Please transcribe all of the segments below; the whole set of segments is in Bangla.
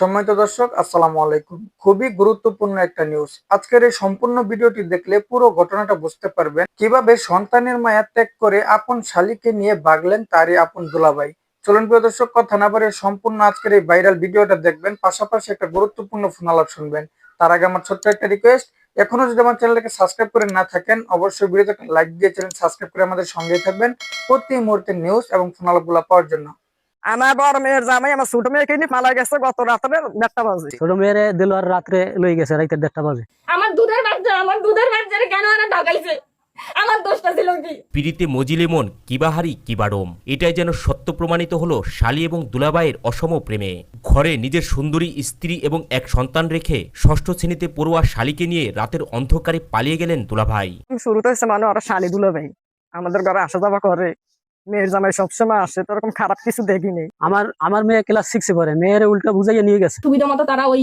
সম্মানিত দর্শক, আসসালামু আলাইকুম। খুবই গুরুত্বপূর্ণ একটা নিউজ আজকের এই সম্পূর্ণ ভিডিওটি দেখলে পুরো ঘটনাটা বুঝতে পারবেন। কীভাবে সন্তানের মায়া ত্যাগ করে আপন শালিকে নিয়ে ভাগলেন তারই আপন দুলাভাই। চলুন প্রিয় দর্শক, কথা না বলে সম্পূর্ণ আজকের এই ভাইরাল ভিডিওটা দেখবেন। পাশাপাশি একটা গুরুত্বপূর্ণ ফোন আলাপ শুনবেন। তার আগে আমার ছোট্ট একটা রিকোয়েস্ট এখনও যদি আমার চ্যানেলটাকে সাবস্ক্রাইব করে না থাকেন, অবশ্যই ভিডিওটাকে লাইক দিয়ে চ্যানেল সাবস্ক্রাইব করে আমাদের সঙ্গেই থাকবেন। প্রতি মুহূর্তে নিউজ এবং ফোন আলাপগুলো পাওয়ার জন্য। আমার বড় মেয়ের জামাই আমার ছোট মেয়েকে নিয়ে পালা গেছে গত রাত্রে দেড়টা বাজে। ছোট মেয়েরে দিলওয়ার রাত্রে লই গেছে রাইতে দেড়টা বাজে। আমার দুধের বাচ্চা আমার দুধের বাচ্চারে কেন আনা ঢাকাইছে? আমার দোষটা ছিল কি? পিড়িতে মজিলে মন কিবাহারি কিবাডম এটাই যেন সত্য প্রমাণিত হলো শালি এবং দুলাবাইয়ের অসম প্রেমে। ঘরে নিজের সুন্দরী স্ত্রী এবং এক সন্তান রেখে ষষ্ঠ শ্রেণীতে পড়ুয়া শালিকে নিয়ে রাতের অন্ধকারে পালিয়ে গেলেন দুলাভাই। শুরুতে হচ্ছে মানে ওরা শালি দুলো ভাই আমাদের ঘরে আসা যাওয়া করে। মেয়ের জামাই সবসময় আসে তো ওরকম খারাপ কিছু দেখিনি। আমার আমার মেয়ে ক্লাস সিক্সে পড়ে মেয়ের উল্টা বুঝাইয়া নিয়ে গেছে। সুবিধা মতো তারা ওই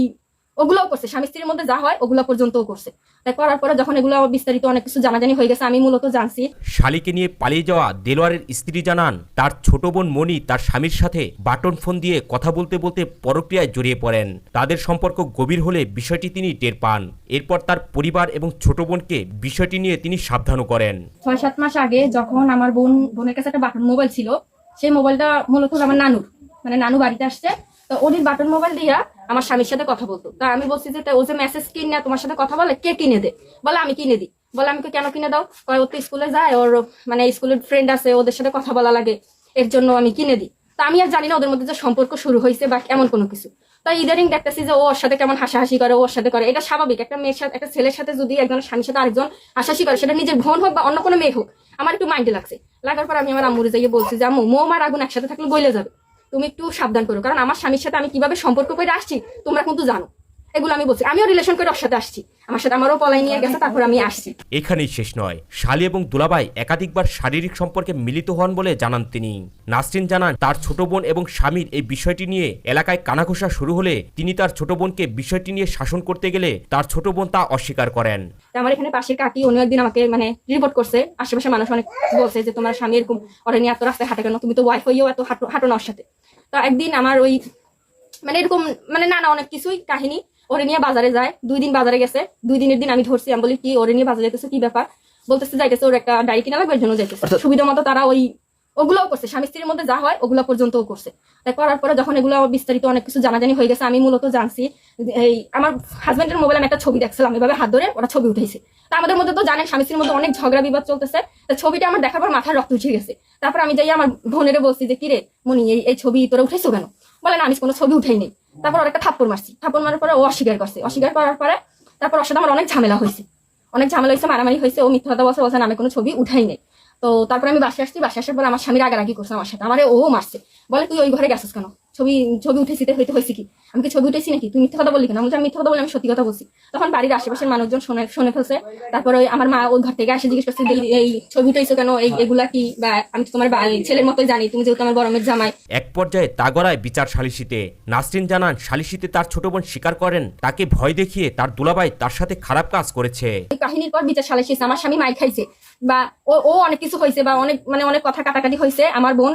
ওগুলোও করছে। স্বামী স্ত্রীর মধ্যে যা হয় ওগুলো পর্যন্তও করছে। তাই করার পরে যখন এগুলো বিস্তারিত অনেক কিছু জানাজানি হয়ে গেছে আমি মূলত জানছি শালিকে নিয়ে পালিয়ে যাওয়া দেলোয়ারের স্ত্রী জানান তার ছোট বোন মণি তার স্বামীর সাথে বাটন ফোন দিয়ে কথা বলতে বলতে পরক্রিয়ায় জড়িয়ে পড়েন। তাদের সম্পর্ক গভীর হলে বিষয়টি তিনি টের পান। এরপর তার পরিবার এবং ছোট বোনকে বিষয়টি নিয়ে তিনি সাবধানও করেন। ছয় সাত মাস আগে যখন আমার বোন বোনের কাছে একটা বাটন মোবাইল ছিল সেই মোবাইলটা মূলত আমার নানুর। মানে নানু বাড়িতে আসছে। তো ওদের বাটন মোবাইল দিয়া আমার স্বামীর সাথে কথা বলতো। তা আমি বলছি যে ও যে মেসেজ কিনে, তোমার সাথে কথা বলে, কে কিনে দে? বলে, আমি কিনে দিই। বলে, আমি কেন কিনে দাও? কয়, ও স্কুলে যায়, ওর মানে স্কুলের ফ্রেন্ড আছে, ওদের সাথে কথা বলা লাগে, এর জন্য আমি কিনে দিই। তা আমি আর জানি না ওদের মধ্যে যে সম্পর্ক শুরু হয়েছে বা এমন কোনো কিছু। তাই ইদারিং দেখতেছি যে ওর সাথে কেমন হাসাহাসি করে ওর সাথে করে। এটা স্বাভাবিক, একটা মেয়ের সাথে, একটা ছেলের সাথে যদি একজন স্বামীর সাথে আরেকজন হাসাহাসি করে, সেটা নিজের বোন হোক বা অন্য কোনো মেয়ে হোক, আমার একটু মাইন্ডে লাগছে। লাগার পর আমি আমার আম্মুরে যাইয়ে বলছি যে, আম্মু মোম আর আগুন একসাথে থাকলে গলে যাবে। তুমি একটু সাবধান করো। কারণ আমার স্বামীর সাথে আমি কীভাবে সম্পর্ক করে আসছি, তোমরা কিন্তু জানো। এগুলো আমি বলছি। আমিও রিলেশন করে ওর সাথে আসছি। আমার সাথে আমারও পলাই নিয়ে গেছে তারপর আমি আসছি। এখানেই শেষ নয়। শালি এবং দুলাভাই একাধিকবার শারীরিক সম্পর্কে মিলিত হন বলে জানান তিনি। নাসরিন জানান তার ছোট বোন এবং স্বামীর এই বিষয়টি নিয়ে এলাকায় কানাঘোষা শুরু হলে তিনি তার ছোট বোনকে বিষয়টি নিয়ে শাসন করতে গেলে তার ছোট বোন তা অস্বীকার করেন। তো আমার এখানে পাশের কাকি উনি একদিন আমাকে মানে রিপোর্ট করছে। আশেপাশে মানুষ অনেক বলছে যে তোমার স্বামী এরকম ওরা নিয়ে এত রাস্তায় হাঁটে কেন? তুমি তো ওয়াইফ হইও এত হাঁটো হাঁটো না ওর সাথে। তো একদিন আমার ওই মানে এরকম মানে নানা অনেক কিছুই কাহিনী। ওরে নিয়ে বাজারে যায় দুই দিন বাজারে গেছে দুই দিনের দিন আমি ধরছি আমি বলি কি ওরে নিয়ে বাজারে যেতেছে কি ব্যাপার? বলতেছে যাইতেছে ওর একটা ডাড়ি কিনা লাগবে জন্য যাইতেছে। সুবিধা মতো তারা ওই ওগুলোও করছে স্বামী স্ত্রীর মধ্যে যা হয় ওগুলো পর্যন্তও করছে। করার পরে যখন এগুলো বিস্তারিত অনেক কিছু জানাজানি হয়ে গেছে আমি মূলত জানছি এই আমার হাজবেন্ডের মোবাইলে আমি একটা ছবি দেখছিলাম এভাবে হাত ধরে ওরা ছবি উঠেছে তা আমাদের মধ্যে তো জানেন স্বামী স্ত্রীর মধ্যে অনেক ঝগড়া বিবাদ চলতেছে তো ছবিটা আমার দেখার পর মাথায় রক্ত উঠে গেছে। তারপর আমি যাই আমার বোনেরে বলছি যে কিরে মনি এই এই ছবি তোরা উঠেছো কেন? বলে না আমি কোনো ছবি উঠাই নেই। তারপর ওর একটা থাপ্পড় মারছি। থাপ্পড় মারার পরে ও অস্বীকার করছে। অস্বীকার করার পরে তারপর ওর সাথে আমার অনেক ঝামেলা হয়েছে। অনেক ঝামেলা হয়েছে, মারামারি হয়েছে, ও মিথ্যা কথা বলছে বলছে আমি কোনো ছবি উঠাই নেই। তো তারপরে আমি বাসে আসছি। বাসে আসার পরে আমার স্বামীর রাগারাগি করছে আমার সাথে। আমারে ও মারছে। বলে, তুই ওই ঘরে গেছিস কেন? ছবি ছবি উঠেছি হইতে হয়েছে কি? আমি কি ছবি উঠেছি নাকি? তুই মিথ্যা কথা বললি কেন? আমি আমি মিথ্যা কথা বলি আমি সত্যি কথা বলছি। তখন বাড়ির আশেপাশের মানুষজন শুনে শুনে ফেলছে। তারপরে ওই আমার মা ওই ঘর থেকে এসে জিজ্ঞেস করছে এই ছবি উঠেছো কেন? এই এগুলা কি? বা আমি তো তোমার ছেলের মতোই জানি। তুমি যেহেতু আমার বড় মেয়ের জামাই। এক পর্যায়ে তাগড়ায় বিচার সালিসিতে। নাসরিন জানান সালিসিতে তার ছোট বোন স্বীকার করেন। তাকে ভয় দেখিয়ে তার দুলাভাই তার সাথে খারাপ কাজ করেছে। এই কাহিনীর পর বিচার হয়েছে আমার স্বামী মাই খাইছে। বা ও ও অনেক কিছু হয়েছে বা অনেক মানে অনেক কথা কাটাকাটি হয়েছে আমার বোন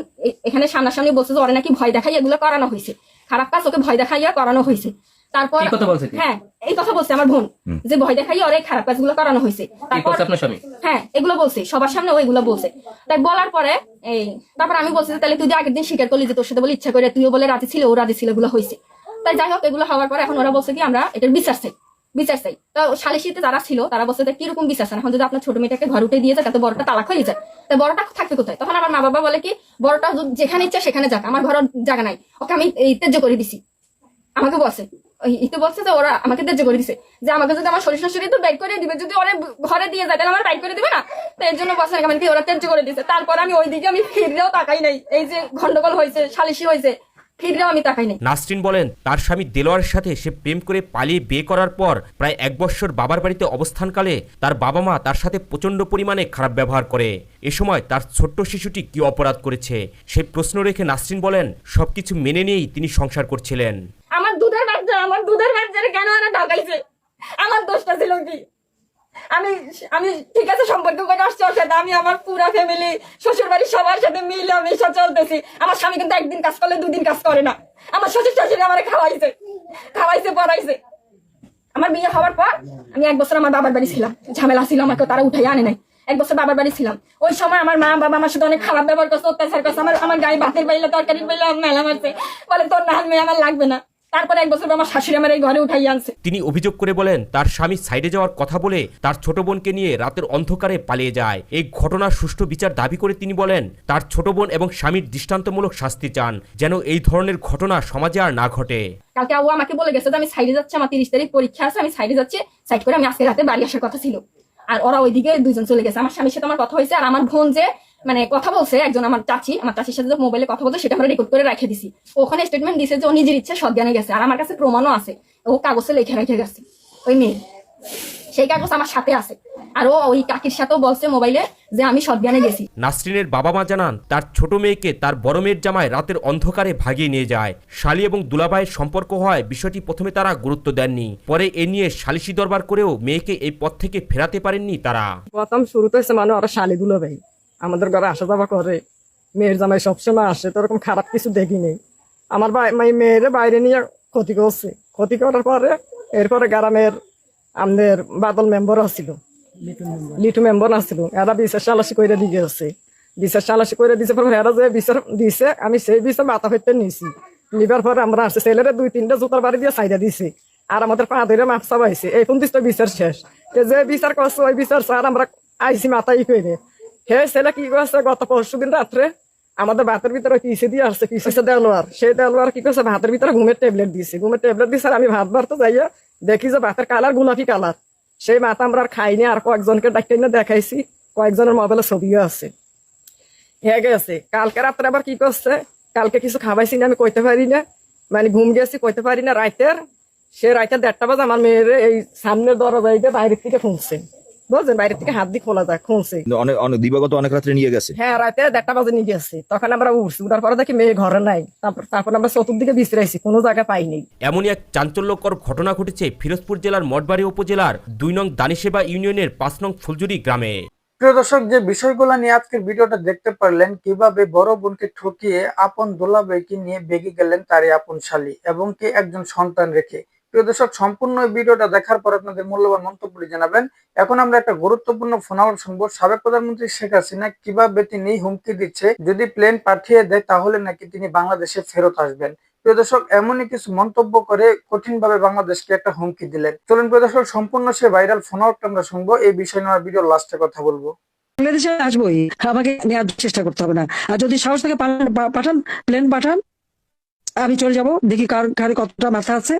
এখানে সামনাসামনি বলছে যে ওরে নাকি ভয় দেখাই এগুলো করানো হয়েছে। খারাপ কাজ ওকে ভয় দেখাইয়া করানো হয়েছে। তারপর? হ্যাঁ এই কথা বলছে আমার বোন যে ভয় দেখাইয়া অনেক খারাপ কাজগুলো করানো হয়েছে। তারপর হ্যাঁ এগুলো বলছে সবার সামনে ওইগুলো বলছে। তাই বলার পরে এই তারপর আমি বলছি তাহলে তুই আগের দিন স্বীকার করলি যে তোর সাথে বলে ইচ্ছা করে তুইও বলে রাজি ছিল ও রাজি ছিল এগুলো হয়েছে। তাই যাই হোক এগুলো হওয়ার পরে এখন ওরা বলছে কি আমরা এটার বিশ্বাস চাই। বিচার চাই। তো সালিশিতে যারা ছিল, তারা বলছে কীরকম বিচার চান? এখন যদি আপনার ছোট মেয়েটাকে ঘর উঠে দিয়ে যায়, তাতে বড়টা তালাক হয়ে যায়। তাই বড়টা থাকবে কোথায়? তখন আমার মা বাবা বলে কি, বড়টা যেখানে ইচ্ছা সেখানে যাক, আমার ঘর জায়গা নাই। ওকে আমি তেজ্য করে দিছি। আমাকে বলছে ইতে বলছে যে, ওরা আমাকে তেজ্য করে দিছে। যে আমাকে যদি আমার শরীর শাশুড়ি তো বাইক করে দিবে, যদি ওরা ঘরে দিয়ে যায়, তাহলে আমার বাইক করে দিবে না? তো এর জন্য বলছে আমাকে, ওরা তেজ্য করে দিছে। তারপর আমি ওই দিকে আমি ফিরলেও তাকাই নাই। এই যে গন্ডগোল হয়েছে সালিশি হয়েছে ফিরলেও আমি তাকাই নাই। নাসরিন বলেন তার স্বামী দেলোয়ারের সাথে সে প্রেম করে পালিয়ে বিয়ে করার পর প্রায় এক বৎসর বাবার বাড়িতে অবস্থানকালে তার বাবা মা তার সাথে প্রচণ্ড পরিমাণে খারাপ ব্যবহার করে। এ সময় তার ছোট্ট শিশুটি কি অপরাধ করেছে সেই প্রশ্ন রেখে নাসরিন বলেন সবকিছু মেনে নিয়েই তিনি সংসার করছিলেন। আমার দুধের বাচ্চা আমার দুধের বাচ্চারে কেন আনা ঢাকাইছে? আমার দোষটা ছিল কি? আমি আমি ঠিক আছে, সম্পর্ক আসছি ওর সাথে আমি আমার পুরা ফ্যামিলি শ্বশুর বাড়ির সবার সাথে মিলে চলতেছি। আমার স্বামী কিন্তু একদিন কাজ করলে দুদিন কাজ করে না। আমার শ্বশুর শাশুড়ি আমার খাওয়াইছে খাওয়াইছে, পড়াইছে। আমার বিয়ে হওয়ার পর আমি এক বছর আমার বাবার বাড়ি ছিলাম। ঝামেলা ছিল আমাকে, তারা উঠাই আনে নাই। এক বছর বাবার বাড়ি ছিলাম। ওই সময় আমার মা বাবা আমার সাথে অনেক খারাপ ব্যবহার করছে, অত্যাচার করছে। আমার আমার গায়ে ভাতের বাইলে তরকারি বাইলে মেলা মারছে। বলে, তোর নাল মেয়ে আমার লাগবে না। তারপরে এক বছর আমার শাশুড়ি আমার এই ঘরে উঠাই আনছে। তিনি অভিযোগ করে বলেন তার স্বামী সাইডে যাওয়ার কথা বলে তার ছোট বোনকে নিয়ে রাতের অন্ধকারে পালিয়ে যায়। এই ঘটনার সুষ্ঠু বিচার দাবি করে তিনি বলেন তার ছোট বোন এবং স্বামীর দৃষ্টান্তমূলক শাস্তি চান যেন এই ধরনের ঘটনা সমাজে আর না ঘটে। কালকে ও আমাকে বলে গেছে যে আমি সাইডে যাচ্ছি আমার তিরিশ তারিখ পরীক্ষা আছে আমি সাইডে যাচ্ছি সাইড করে আমি আজকে রাতে বাড়ি আসার কথা ছিল। আর ওরা ওইদিকে দুজন চলে গেছে। আমার স্বামীর সাথে আমার কথা হয়েছে আর আমার বোন যে মানে কথা বলছে একজন আমার চাচি আমার চাচির সাথে মোবাইলে কথা বলছে সেটা আমরা রেকর্ড করে রেখে দিছি। ওখানে স্টেটমেন্ট দিছে যে ও নিজের ইচ্ছে সজ্ঞানে গেছে। আর আমার কাছে প্রমাণও আছে। ও কাগজে লিখে রেখে গেছে। ওই মেয়ে। সেই কাগজ আমার সাথে আছে। আর ও ওই কাকির সাথেও বলছে মোবাইলে যে আমি সজ্ঞানে গেছি। নাসরিনের বাবা মা জানান তার ছোট মেয়েকে তার বড় মেয়ের জামায় রাতের অন্ধকারে ভাগিয়ে নিয়ে যায়। শালি এবং দুলাভাইয়ের সম্পর্ক হয় বিষয়টি প্রথমে তারা গুরুত্ব দেননি। পরে এ নিয়ে সালিশি দরবার করেও মেয়েকে এই পথ থেকে ফেরাতে পারেননি তারা। প্রথম শুরুতে হয়েছে মানে ওরা শালি দুলো ভাই আমাদের ঘরে আসা যাওয়া করে। মেয়ের জামাই সবসময় আসে তো ওরকম খারাপ কিছু দেখিনি আমার মেয়েরে বাইরে নিয়ে ক্ষতি করছে। ক্ষতি করার পরে এরপরে গ্রামের আমাদের বাদল মেম্বার আসছিল লিটু মেম্বার আসছিল এরা বিচার সালাসি করে দিয়ে গেছে। বিচার সালাসি করে দিয়েছে পরে এরা যে বিচার দিছে আমি সেই বিচার মাথা হইতে নিয়েছি নিবার পরে আমরা আসছে ছেলেরা দুই তিনটা জুতার বাড়ি দিয়ে সাইডা দিছি। আর আমাদের পা ধরে মাপ চাবাইছে এই পর্যন্ত বিচার শেষ। যে বিচার করছে ওই বিচার স্যার আমরা আইসি মাথায় করে ছেলে কি করছে রাত্রে আমাদের ভাতের সেই কি করছে ভাতের ভিতরে ঘুমের ট্যাবলেট আমি ভাত ভাত যাইয়া দেখি যে ভাতের কালার গোলাপি কালার। সেই মাথা আমরা আর খাইনি আর কয়েকজনকে ডাক্তার দেখাইছি। কয়েকজনের মোবাইলে ছবিও আছে। হয়ে, গেছে। কালকে রাত্রে আবার কি করছে? কালকে কিছু খাবাইছি না, আমি কইতে পারি না। মানে ঘুম গেছি, কইতে পারি না, রাইতের। সে রাইতের দেড়টা বাজে আমার মেয়ের এই সামনের দরজায় বাইরের থেকে খুঁজছে বুঝলেন বাইরের থেকে হাত দিয়ে খোলা যায় খুঁজছে অনেক অনেক দিবাগত অনেক রাত্রে নিয়ে গেছে। হ্যাঁ রাতে দেড়টা বাজে নিয়ে গেছে। তখন আমরা উঠছি উঠার পরে দেখি মেয়ে ঘরে নাই। তারপর তারপর আমরা চতুর্দিকে কোনো জায়গা পাইনি। এমনই এক চাঞ্চল্যকর ঘটনা ঘটেছে ফিরোজপুর জেলার মঠবাড়ি উপজেলার দুই নং দানিসেবা ইউনিয়নের পাঁচ নং ফুলজুরি গ্রামে। প্রিয় দর্শক যে বিষয়গুলো নিয়ে আজকের ভিডিওটা দেখতে পারলেন কীভাবে বড় বোনকে ঠকিয়ে আপন দোলাবাইকে নিয়ে বেগে গেলেন তারই আপন শালী এবং কি একজন সন্তান রেখে। প্রিয় দর্শক, সম্পূর্ণ ভিডিওটা দেখার পর আপনাদের মূল্যবান মন্তব্যটি জানাবেন। এখন আমরা একটা গুরুত্বপূর্ণ ফোন আলাপ শুনব। সাবেক প্রধানমন্ত্রী শেখ হাসিনা কীভাবে তিনি হুমকি দিচ্ছে, যদি প্লেন পাঠিয়ে দেয় তাহলে নাকি তিনি বাংলাদেশে ফেরত আসবেন? প্রিয় দর্শক, এমনই কিছু মন্তব্য করে কঠিন ভাবে বাংলাদেশকে একটা হুমকি দিলেন। চলুন প্রিয় দর্শক, সম্পূর্ণ সে ভাইরাল ফোন আউটটা আমরা শুনব। এই বিষয় নিয়ে ভিডিও লাস্টে কথা বলব। বাংলাদেশে আসবোই। আমাকে নেওয়ার চেষ্টা করতে হবে না। আর যদি সাহস থেকে পাঠান প্লেন পাঠান। আমি চলে যাব। দেখি কার কার কতটা মাথা আছে।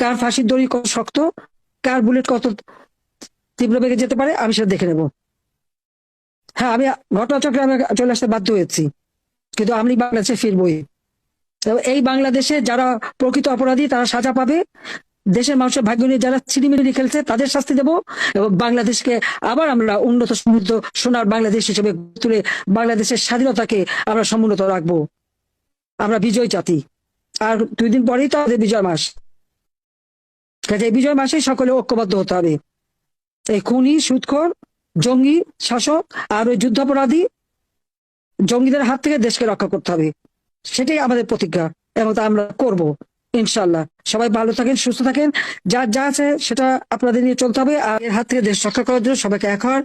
কার ফাঁসির দড়ি কত শক্ত, কার বুলেট কত তীব্র বেগে যেতে পারে, আমি সেটা দেখে নেব। হ্যাঁ আমি ঘটনাচক্রে আমি চলে আসতে বাধ্য হয়েছি, কিন্তু আমি বাংলাদেশে ফিরবই। এই বাংলাদেশে যারা প্রকৃত অপরাধী, তারা সাজা পাবে। দেশের মানুষের ভাগ্য নিয়ে যারা ছিনিমিনি খেলছে, তাদের শাস্তি দেব এবং বাংলাদেশকে আবার আমরা উন্নত সমৃদ্ধ সোনার বাংলাদেশ হিসেবে তুলে বাংলাদেশের স্বাধীনতাকে আমরা সমুন্নত রাখব। আমরা বিজয় জাতি। আর দুই দিন পরেই তো আমাদের বিজয় মাস। কাজে এই বিজয় মাসে সকলে ঐক্যবদ্ধ হতে হবে। এই খুনি, সুৎখর, জঙ্গি, শাসক আর ওই যুদ্ধাপরাধী জঙ্গিদের হাত থেকে দেশকে রক্ষা করতে হবে। সেটাই আমাদের প্রতিজ্ঞা এবং তা আমরা করব ইনশাল্লাহ সবাই ভালো থাকেন, সুস্থ থাকেন। যা যা আছে সেটা আপনাদের নিয়ে চলতে হবে আর এর হাত থেকে দেশ রক্ষা করার জন্য সবাইকে হওয়ার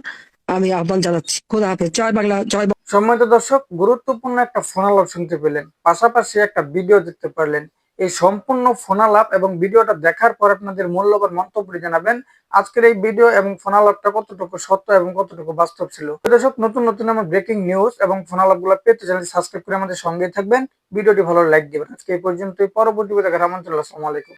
আমি আহ্বান জানাচ্ছি। খোদা হাফেজ। জয় বাংলা, জয় সম্মানিত দর্শক, গুরুত্বপূর্ণ একটা ফোন আলাপ শুনতে পেলেন। পাশাপাশি একটা ভিডিও দেখতে পারলেন। এই সম্পূর্ণ ফোনালাপ এবং ভিডিওটা দেখার পর আপনাদের মূল্যবান মন্তব্য জানাবেন। আজকের এই ভিডিও এবং ফোনালাপটা কতটুকু সত্য এবং কতটুকু বাস্তব ছিল? দর্শক, নতুন নতুন আমার ব্রেকিং নিউজ এবং ফোনালাপগুলো পেতে চ্যানেলটি সাবস্ক্রাইব করে আমাদের সঙ্গে থাকবেন। ভিডিওটি ভালো লাইক দিবেন। আজকে এই পর্যন্তই। পরবর্তী দেখার আমন্ত্রণ আসসালামু আলাইকুম।